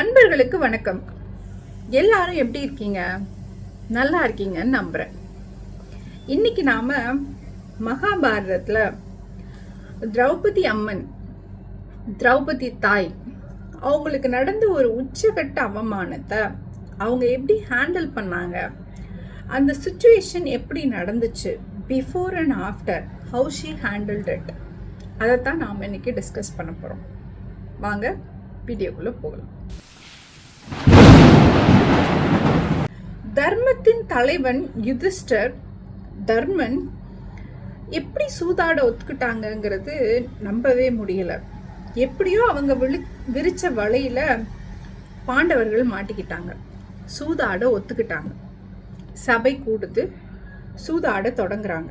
அன்பர்களுக்கு வணக்கம். எல்லாரும் எப்படி இருக்கீங்க? நல்லா இருக்கீங்கன்னு நம்புகிறேன் இன்னைக்கு நாம் மகாபாரதத்தில் திரௌபதி அம்மன் திரௌபதி தாய் அவங்களுக்கு நடந்த ஒரு உச்சகட்ட அவமானத்தை அவங்க எப்படி ஹேண்டில் பண்ணாங்க? அந்த சுச்சுவேஷன் எப்படி நடந்துச்சு? Before and after how she handled it அதைத்தான் நாம் இன்னைக்கு டிஸ்கஸ் பண்ண போகிறோம் வாங்க வீடியோக்குள்ளே போகலாம். தர்மத்தின் தலைவன் யுதிஷ்டர் தர்மன் எப்படி சூதாட ஒத்துக்கிட்டாங்கங்கிறது நம்பவே முடியல. எப்படியோ அவங்க விழி விரிச்ச வலையில பாண்டவர்கள் மாட்டிக்கிட்டாங்க. சூதாட ஒத்துக்கிட்டாங்க. சபை கூடுது. சூதாட தொடங்குறாங்க.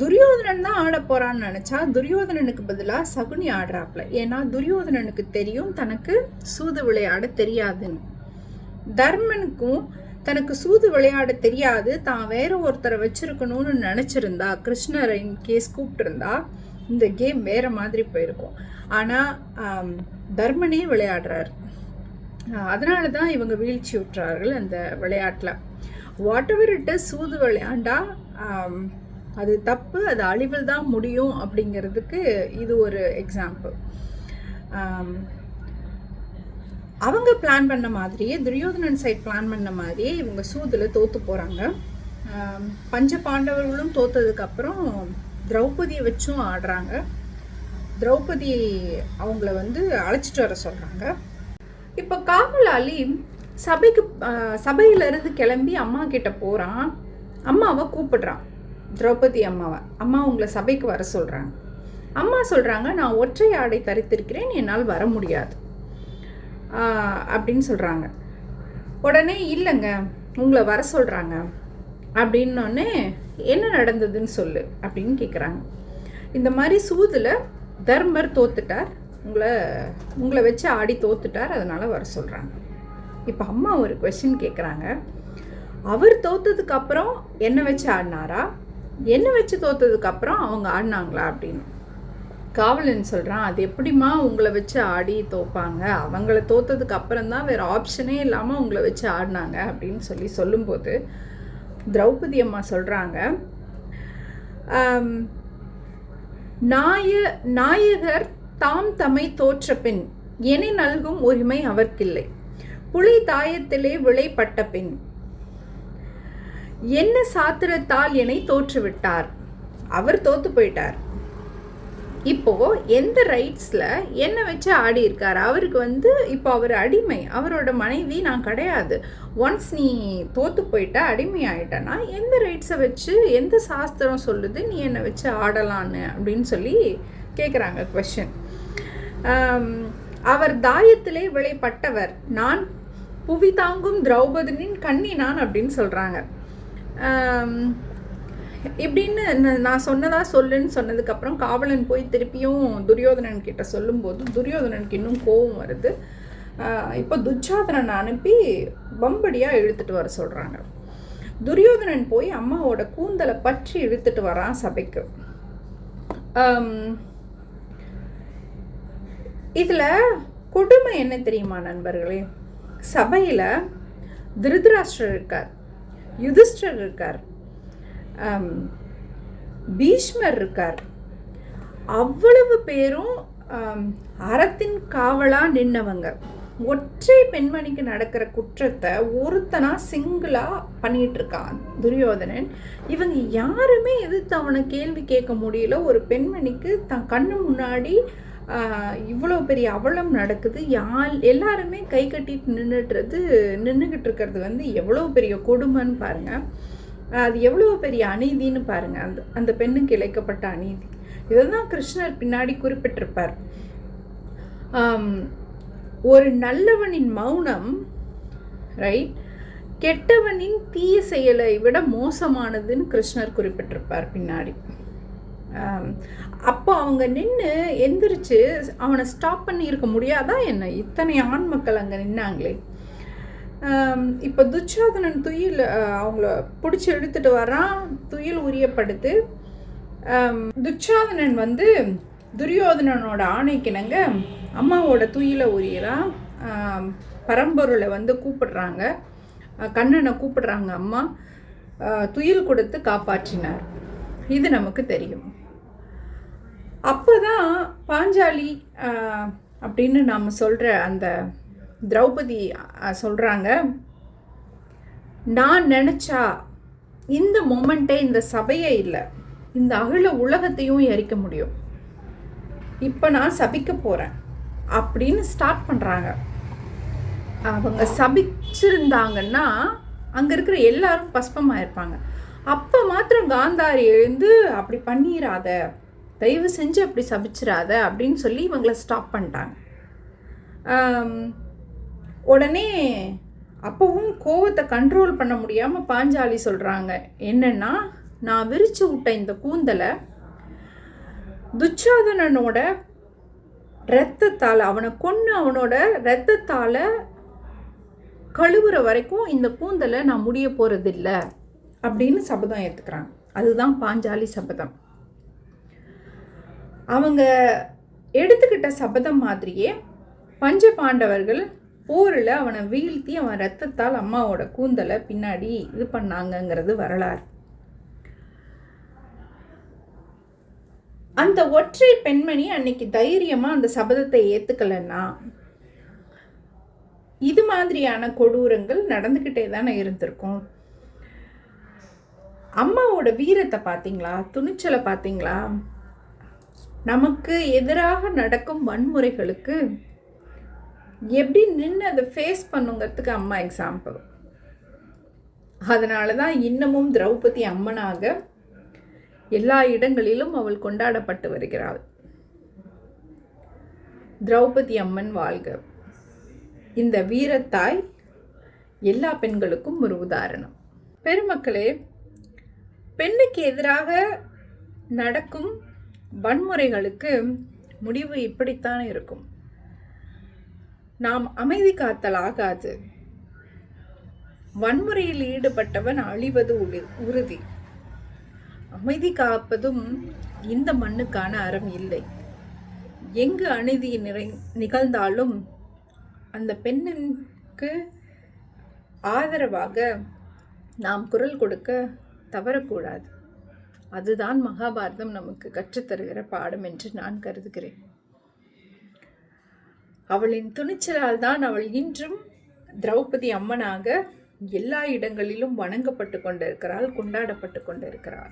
துரியோதனன் தான் ஆட போறான்னு நினைச்சா துரியோதனனுக்கு பதிலாக சகுனி ஆடுறாப்ல. ஏன்னா துரியோதனனுக்கு தெரியும் தனக்கு சூது விளையாட தெரியாதுன்னு. தர்மனுக்கும் தனக்கு சூது விளையாட தெரியாது. தான் வேற ஒருத்தரை வச்சிருக்கணும்னு நினைச்சிருந்தா கிருஷ்ணரை கேஸ் கூப்பிட்டுருந்தா இந்த கேம் வேற மாதிரி போயிருக்கும். ஆனால் தர்மனே விளையாடுறாரு. அதனால தான் இவங்க வீழ்ச்சி விட்டுறார்கள் அந்த விளையாட்டில். வாட் எவர் இட் சூது விளையாண்டா அது தப்பு அது அழிவில் தான் முடியும் அப்படிங்கிறதுக்கு இது ஒரு எக்ஸாம்பிள் அவங்க பிளான் பண்ண மாதிரியே துரியோதனன் சைட் பிளான் பண்ண மாதிரியே இவங்க சூதில் தோற்று போகிறாங்க பஞ்ச பாண்டவர்களும் தோத்ததுக்கப்புறம் திரௌபதியை வச்சும் ஆடுறாங்க. திரௌபதி அவங்கள வந்து அழைச்சிட்டு வர சொல்கிறாங்க இப்போ காவலாளி சபைக்கு சபையிலேருந்து சபையிலிருந்து கிளம்பி அம்மா கிட்ட போகிறான் அம்மாவை கூப்பிடுறான். திரௌபதி அம்மாவை. அம்மா உங்களை சபைக்கு வர சொல்கிறாங்க அம்மா சொல்கிறாங்க நான் ஒற்றை ஆடை தரித்திருக்கிறேன் என்னால் வர முடியாது. அப்படின்னு சொல்கிறாங்க உடனே இல்லைங்க உங்களை வர சொல்கிறாங்க அப்படின்னோடனே என்ன நடந்ததுன்னு சொல்லு அப்படின்னு கேட்குறாங்க இந்த மாதிரி சூதில் தர்மர் தோத்துட்டார். உங்களை உங்களை வச்சு ஆடி தோத்துட்டார் அதனால் வர சொல்கிறாங்க இப்போ அம்மா ஒரு கொஷின் கேட்குறாங்க அவர் தோத்ததுக்கு அப்புறம் என்ன வச்சு ஆடினாரா? என்ன வச்சு தோத்ததுக்கு அப்புறம் அவங்க ஆடினாங்களா அப்படின்னு. காவலன் சொல்கிறான் அது எப்படிம்மா உங்களை வச்சு ஆடி தோப்பாங்க? அவங்கள தோத்ததுக்கு அப்புறம் தான் வேறு ஆப்ஷனே இல்லாமல் உங்களை வச்சு ஆடினாங்க அப்படின்னு சொல்லி சொல்லும்போது திரௌபதி அம்மா சொல்கிறாங்க நாய நாயகர் தாம் தம்மை தோற்ற பின் எனை நல்கும் உரிமை அவர்க்கில்லை. புலி தாயத்திலே விளைப்பட்ட பின் என்ன சாத்திரத்தால் என்னை தோற்றுவிட்டார்? அவர் தோத்து போயிட்டார். இப்போ எந்த ரைட்ஸில் என்ன வச்சு ஆடி இருக்கார்? அவருக்கு வந்து இப்போ அவர் அடிமை. அவரோட மனைவி நான் கிடையாது. ஒன்ஸ் நீ தோத்து போயிட்ட அடிமை ஆயிட்டனா எந்த ரைட்ஸை வச்சு எந்த சாஸ்திரம் சொல்லுது நீ என்னை வச்சு ஆடலான்னு அப்படின்னு சொல்லி கேட்குறாங்க கொஷின் அவர் தாயத்திலே விளைப்பட்டவர். நான் புவி தாங்கும் திரௌபதினின் கண்ணி நான் அப்படின்னு சொல்கிறாங்க இப்படின்னு நான் சொன்னதா சொல்லுன்னு சொன்னதுக்கப்புறம் காவலன் போய் திருப்பியும் துரியோதனன் கிட்ட சொல்லும்போது துரியோதனனுக்கு இன்னும் கோபம் வருது. இப்போ துச்சாதனன் அனுப்பி பம்படியாக இழுத்துட்டு வர சொல்கிறாங்க துரியோதனன் போய் அம்மாவோட கூந்தலை பற்றி இழுத்துட்டு வரான் சபைக்கு. இதில் கொடுமை என்ன தெரியுமா நண்பர்களே? சபையில் திருதராஷ்டிரர் இருக்கார். யுதிஷ்டர் இருக்கார். பீஷ்மர் இருக்கார். அவ்வளவு பேரும் அறத்தின் காவலாக நின்னவங்க. ஒற்றை பெண்மணிக்கு நடக்கிற குற்றத்தை ஒருத்தனா சிங்கிளா பண்ணிட்டு இருக்கான் துரியோதனன். இவங்க யாருமே எதிர்த்து அவனை கேள்வி கேட்க முடியல. ஒரு பெண்மணிக்கு தன் கண்ணு முன்னாடி இவ்வளோ பெரிய அவலம் நடக்குது. யால் எல்லாருமே கை கட்டிட்டு நின்றுட்டுறது நின்றுக்கிட்டு இருக்கிறது வந்து எவ்வளோ பெரிய கொடுமைன்னு பாருங்கள் அது எவ்வளோ பெரிய அநீதின்னு பாருங்கள் அந்த அந்த பெண்ணுக்கு இழைக்கப்பட்ட அநீதி. இதுதான் கிருஷ்ணர் பின்னாடி குறிப்பிட்டிருப்பார். ஒரு நல்லவனின் மௌனம் ரைட் கெட்டவனின் தீய செயலை விட மோசமானதுன்னு கிருஷ்ணர் குறிப்பிட்டிருப்பார் பின்னாடி. அப்போ அவங்க நின்று எந்திரிச்சு அவனை ஸ்டாப் பண்ணி இருக்க முடியாதா என்ன? இத்தனை ஆண் மக்கள் அங்கே நின்னாங்களே. இப்போ துச்சாதனன் துயில் அவங்கள பிடிச்சி எடுத்துட்டு வரான் துயில் உரியப்படுத்து. துச்சாதனன் வந்து துரியோதனனோட ஆணைக்கிணங்க அம்மாவோட துயில உரியறான் பரம்பொருளை வந்து கூப்பிடுறாங்க. கண்ணனை கூப்பிடுறாங்க அம்மா. துயில் கொடுத்து காப்பாற்றினார். இது நமக்கு தெரியும். அப்போதான் பாஞ்சாலி அப்படின்னு நாம் சொல்கிற அந்த திரௌபதி சொல்கிறாங்க நான் நினச்சா இந்த மொமெண்ட்டே இந்த சபையே இல்லை. இந்த அகில உலகத்தையும் எரிக்க முடியும். இப்போ நான் சபிக்க போகிறேன் அப்படின்னு ஸ்டார்ட் பண்ணுறாங்க அவங்க சபிச்சிருந்தாங்கன்னா அங்கே இருக்கிற எல்லாரும் பஸ்பமாக இருப்பாங்க அப்போ மாத்திரம் காந்தாரி எழுந்து அப்படி பண்ணிடாத தயவு செஞ்சு அப்படி சபிச்சிடாத அப்படின்னு சொல்லி இவங்களை ஸ்டாப் பண்ணிட்டாங்க. உடனே அப்பவும் கோவத்தை கண்ட்ரோல் பண்ண முடியாமல் பாஞ்சாலி சொல்கிறாங்க என்னென்னா நான் விரித்து விட்ட இந்த கூந்தலை துச்சாதனனோட இரத்தத்தால் அவனை கொன்று அவனோட இரத்தத்தால் கழுவுற வரைக்கும் இந்த கூந்தலை நான் முடிய போகிறதில்ல அப்படின்னு சபதம் ஏற்றுக்கிறாங்க அதுதான் பாஞ்சாலி சபதம். அவங்க எடுத்துக்கிட்ட சபதம் மாதிரியே பஞ்ச பாண்டவர்கள் போரில் அவனை வீழ்த்தி அவன் ரத்தத்தால் அம்மாவோட கூந்தலை பின்னாடி இது பண்ணாங்கங்கிறது வரலாறு. அந்த ஒற்றை பெண்மணி அன்னைக்கு தைரியமாக அந்த சபதத்தை ஏற்றுக்கலன்னா இது மாதிரியான கொடூரங்கள் நடந்துக்கிட்டே தானே இருந்திருக்கும். அம்மாவோட வீரத்தை பார்த்தீங்களா? துணிச்சலை பார்த்தீங்களா? நமக்கு எதிராக நடக்கும் வன்முறைகளுக்கு எப்படி நின்று அதை ஃபேஸ் பண்ணுங்கிறதுக்கு அம்மா எக்ஸாம்பிள் அதனால தான் இன்னமும் திரௌபதி அம்மனாக எல்லா இடங்களிலும் அவள் கொண்டாடப்பட்டு வருகிறாள். திரௌபதி அம்மன் வாழ்க. இந்த வீரத்தாய் எல்லா பெண்களுக்கும் ஒரு உதாரணம். பெருமக்களே பெண்ணுக்கு எதிராக நடக்கும் வன்முறைகளுக்கு முடிவு இப்படித்தான் இருக்கும். நாம் அமைதி காத்தல் ஆகாது. வன்முறையில் ஈடுபட்டவன் அழிவது உறுதி. அமைதி காப்பதும் இந்த மண்ணுக்கான அறம் இல்லை. எங்கு அநீதி நிறை நிகழ்ந்தாலும் அந்த பெண்ணுக்கு ஆதரவாக நாம் குரல் கொடுக்க தவறக்கூடாது. அதுதான் மகாபாரதம் நமக்கு கற்றுத்தருகிற பாடம் என்று நான் கருதுகிறேன். அவளின் துணிச்சலால் தான் அவள் இன்றும் திரௌபதி அம்மனாக எல்லா இடங்களிலும் வணங்கப்பட்டு கொண்டிருக்கிறாள் கொண்டாடப்பட்டு கொண்டிருக்கிறாள்.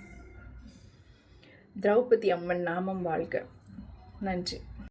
திரௌபதி அம்மன் நாமம் வாழ்க. நன்றி.